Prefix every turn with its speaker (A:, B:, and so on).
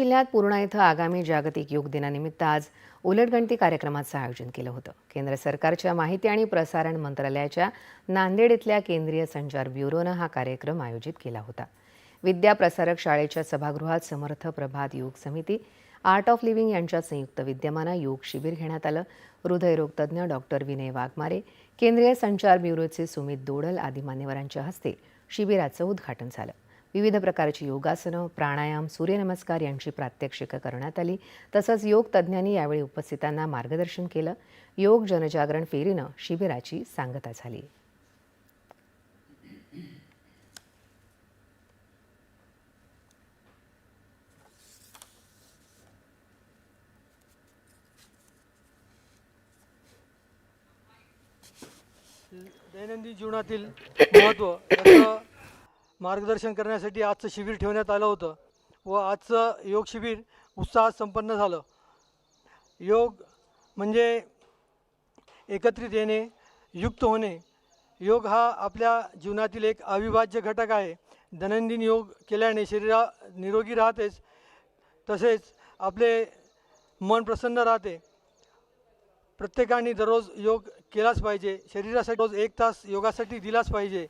A: जिल्ह्यात पूर्णा इथं आगामी जागतिक योग दिनानिमित्त आज उलटगणती कार्यक्रमाचं आयोजन केलं होतं. केंद्र सरकारच्या माहिती आणि प्रसारण मंत्रालयाच्या नांदेड इथल्या केंद्रीय संचार ब्युरोनं हा कार्यक्रम आयोजित केला होता. विद्या प्रसारक शाळेच्या सभागृहात समर्थ प्रभात योग समिती आर्ट ऑफ लिव्हिंग यांच्या संयुक्त विद्यमानं योग शिबिर घेण्यात आलं. हृदयरोगतज्ञ डॉक्टर विनय वाघमारे केंद्रीय संचार ब्युरोचे सुमित दोडल आदी मान्यवरांच्या हस्ते शिबिराचं उद्घाटन झालं. विविध प्रकारची योगासनं प्राणायाम सूर्यनमस्कार यांची प्रात्यक्षिकं करण्यात आली. तसंच योग तज्ज्ञांनी यावेळी उपस्थितांना मार्गदर्शन केलं. योग जनजागरण फेरीनं शिबिराची सांगता झाली.
B: दैनंदिन जीवनातील महत्त्व मार्गदर्शन करण्यासाठी आजचं शिबिर ठेवण्यात आलं होतं व आजचं योग शिबिर उत्साहात संपन्न झालं. योग म्हणजे एकत्रित येणे युक्त होणे. योग हा आपल्या जीवनातील एक अविभाज्य घटक आहे. दैनंदिन योग केल्याने शरीरा निरोगी राहतेच तसेच आपले मन प्रसन्न राहते. प्रत्येकाने दररोज योग केलाच पाहिजे. शरीरासाठी रोज एक तास योगासाठी दिलाच पाहिजे.